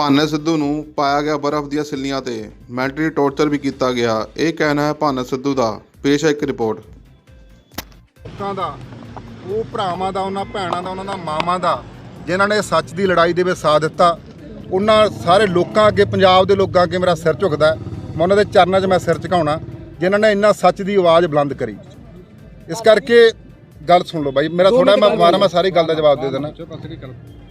ਭਾਨੇ ਸਿੱਧੂ ਨੂੰ ਪਾਇਆ ਗਿਆ ਬਰਫ਼ ਦੀਆਂ ਸਿੱਲੀਆਂ ਤੇ ਮੈਂਟਲੀ ਟੌਰਚਰ ਵੀ ਕੀਤਾ ਗਿਆ। ਇਹ ਕਹਿਣਾ ਹੈ ਭਾਨੇ ਸਿੱਧੂ ਦਾ। ਪੇਸ਼ ਹੈ ਇੱਕ ਰਿਪੋਰਟ। ਲੋਕਾਂ ਦਾ ਉਹ ਭਰਾਵਾਂ ਦਾ ਉਹਨਾਂ ਭੈਣਾਂ ਦਾ ਉਹਨਾਂ ਦਾ ਮਾਵਾਂ ਦਾ ਜਿਨ੍ਹਾਂ ਨੇ ਸੱਚ ਦੀ ਲੜਾਈ ਦੇ ਵਿੱਚ ਸਾਥ ਦਿੱਤਾ ਉਹਨਾਂ ਸਾਰੇ ਲੋਕਾਂ ਅੱਗੇ ਪੰਜਾਬ ਦੇ ਲੋਕਾਂ ਅੱਗੇ ਮੇਰਾ ਸਿਰ ਝੁਕਦਾ। ਮੈਂ ਉਹਨਾਂ ਦੇ ਚਰਨਾਂ 'ਚ ਮੈਂ ਸਿਰ ਝੁਕਾਉਣਾ ਜਿਨ੍ਹਾਂ ਨੇ ਇੰਨਾ ਸੱਚ ਦੀ ਆਵਾਜ਼ ਬੁਲੰਦ ਕਰੀ। ਇਸ ਕਰਕੇ ਗੱਲ ਸੁਣ ਲਓ ਬਾਈ ਮੇਰਾ ਥੋੜਾ ਮੈਂ ਬਿਮਾਰ ਹਾਂ ਮੈਂ ਸਾਰੀ ਗੱਲ ਦਾ ਜਵਾਬ ਦੇ ਦੇਣਾ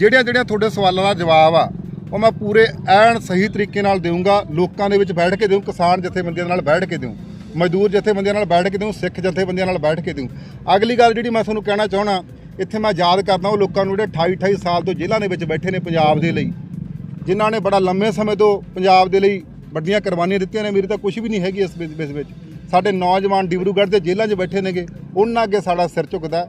ਜਿਹੜੀਆਂ ਜਿਹੜੀਆਂ ਤੁਹਾਡੇ ਸਵਾਲਾਂ ਦਾ ਜਵਾਬ ਆ, ਉਹ ਮੈਂ ਪੂਰੇ ਐਨ ਸਹੀ ਤਰੀਕੇ ਨਾਲ ਦੇਵਾਂਗਾ ਲੋਕਾਂ ਦੇ ਵਿੱਚ ਬੈਠ ਕੇ ਦੇਵਾਂ ਕਿਸਾਨ ਜਥੇਬੰਦੀਆਂ ਨਾਲ ਬੈਠ ਕੇ ਦੇਵਾਂ ਮਜ਼ਦੂਰ ਜਥੇਬੰਦੀਆਂ ਨਾਲ ਬੈਠ ਕੇ ਦੇਵਾਂ ਸਿੱਖ ਜਥੇਬੰਦੀਆਂ ਨਾਲ ਬੈਠ ਕੇ ਦੇਵਾਂ ਅਗਲੀ ਗੱਲ ਜਿਹੜੀ ਮੈਂ ਤੁਹਾਨੂੰ ਕਹਿਣਾ ਚਾਹਣਾ ਇੱਥੇ ਮੈਂ ਯਾਦ ਕਰਦਾ ਉਹ ਲੋਕਾਂ ਨੂੰ ਜਿਹੜੇ 28 28 ਸਾਲ ਤੋਂ ਜੇਲ੍ਹਾਂ ਦੇ ਵਿੱਚ ਬੈਠੇ ਨੇ ਪੰਜਾਬ ਦੇ ਲਈ, ਜਿਨ੍ਹਾਂ ਨੇ ਬੜਾ ਲੰਮੇ ਸਮੇਂ ਤੋਂ ਪੰਜਾਬ ਦੇ ਲਈ ਵੱਡੀਆਂ ਕੁਰਬਾਨੀਆਂ ਦਿੱਤੀਆਂ ਨੇ, ਮੇਰੀ ਤਾਂ ਕੁਝ ਵੀ ਨਹੀਂ ਹੈਗੀ ਇਸ ਵਿੱਚ ਵਿੱਚ। ਸਾਡੇ ਨੌਜਵਾਨ ਡਿਬਰੂਗੜ੍ਹ ਦੇ ਜੇਲ੍ਹਾਂ 'ਚ ਬੈਠੇ ਨੇਗੇ, ਉਹਨਾਂ ਅੱਗੇ ਸਾਡਾ ਸਿਰ ਝੁਕਦਾ।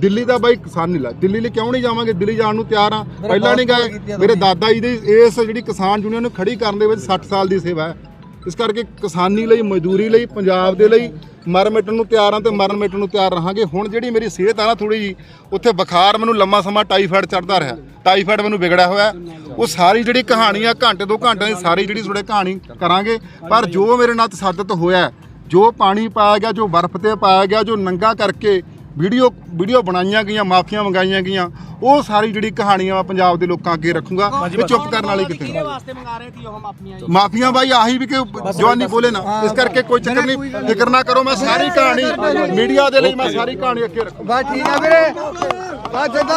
ਦਿੱਲੀ ਦਾ ਬਾਈ ਕਿਸਾਨ ਨਹੀਂ ਲਾ ਦਿੱਲੀ ਲਈ ਕਿਉਂ ਨਹੀਂ ਜਾਵਾਂਗੇ? ਦਿੱਲੀ ਜਾਣ ਨੂੰ ਤਿਆਰ ਆ। ਪਹਿਲਾਂ ਨਹੀਂ ਗਏ। ਮੇਰੇ ਦਾਦਾ ਜੀ ਦੀ ਇਸ ਜਿਹੜੀ ਕਿਸਾਨ ਯੂਨੀਅਨ ਨੂੰ ਖੜੀ ਕਰਨ ਦੇ ਵਿੱਚ 60 ਸਾਲ ਦੀ ਸੇਵਾ ਹੈ। ਇਸ ਕਰਕੇ ਕਿਸਾਨੀ ਲਈ ਮਜ਼ਦੂਰੀ ਲਈ ਪੰਜਾਬ ਦੇ ਲਈ ਮਰ ਮਿਟਣ ਨੂੰ ਤਿਆਰ ਹਾਂ ਤੇ ਮਰਨ ਮਿਟਣ ਨੂੰ ਤਿਆਰ ਰਹਾਂਗੇ। ਹੁਣ ਜਿਹੜੀ ਮੇਰੀ ਸਿਹਤ ਆ ਨਾ ਥੋੜੀ ਜੀ ਉੱਥੇ ਬੁਖਾਰ ਮੈਨੂੰ ਲੰਮਾ ਸਮਾਂ ਟਾਈਫਾਇਡ ਚੜਦਾ ਰਿਹਾ। ਟਾਈਫਾਇਡ ਮੈਨੂੰ ਵਿਗੜਿਆ ਹੋਇਆ ਉਹ ਸਾਰੀ ਜਿਹੜੀ ਕਹਾਣੀ ਆ ਘੰਟੇ ਦੋ ਘੰਟਿਆਂ ਦੀ ਸਾਰੀ ਜਿਹੜੀ ਤੁਹਾਡੇ ਕਹਾਣੀ ਕਰਾਂਗੇ। ਪਰ ਜੋ ਮੇਰੇ ਨਾਲ ਤਸੱਦਦ ਹੋਇਆ ਜੋ ਪਾਣੀ ਪਾਇਆ ਗਿਆ ਜੋ ਬਰਫ਼ ਤੇ ਪਾਇਆ ਗਿਆ ਜੋ ਨੰਗਾ ਕਰਕੇ ਵੀਡੀਓ ਵੀਡੀਓ ਬਣਾਈਆਂ ਗਈਆਂ ਮਾਫੀਆਂ ਮੰਗਾਈਆਂ ਗਈਆਂ ਉਹ ਸਾਰੀ ਜਿਹੜੀ ਕਹਾਣੀਆਂ ਮੈਂ ਪੰਜਾਬ ਦੇ ਲੋਕਾਂ ਅੱਗੇ ਰੱਖੂੰਗਾ ਇਹ ਚੁੱਪ ਕਰਨ ਵਾਲੀ ਕਿਤੇ ਨਹੀਂ। ਵਾਸਤੇ ਮੰਗਾ ਰਹੇ ਸੀ ਉਹ ਮਾਪੀਆਂ ਜੀ ਮਾਫੀਆਂ ਬਾਈ ਆਹੀ ਵੀ ਕਿ ਜਵਾਨੀ ਬੋਲੇ ਨਾ ਇਸ ਕਰਕੇ ਕੋਈ ਚੱਕਰ ਨਹੀਂ ਫਿਕਰ ਨਾ ਕਰੋ ਮੈਂ ਸਾਰੀ ਕਹਾਣੀ ਮੀਡੀਆ ਦੇ ਲਈ ਮੈਂ ਸਾਰੀ ਕਹਾਣੀ ਅੱਗੇ ਰੱਖੂੰਗਾ। ਬਸ ਠੀਕ ਆ ਵੀਰੇ। ਬਸ ਜਿੱਦਾਂ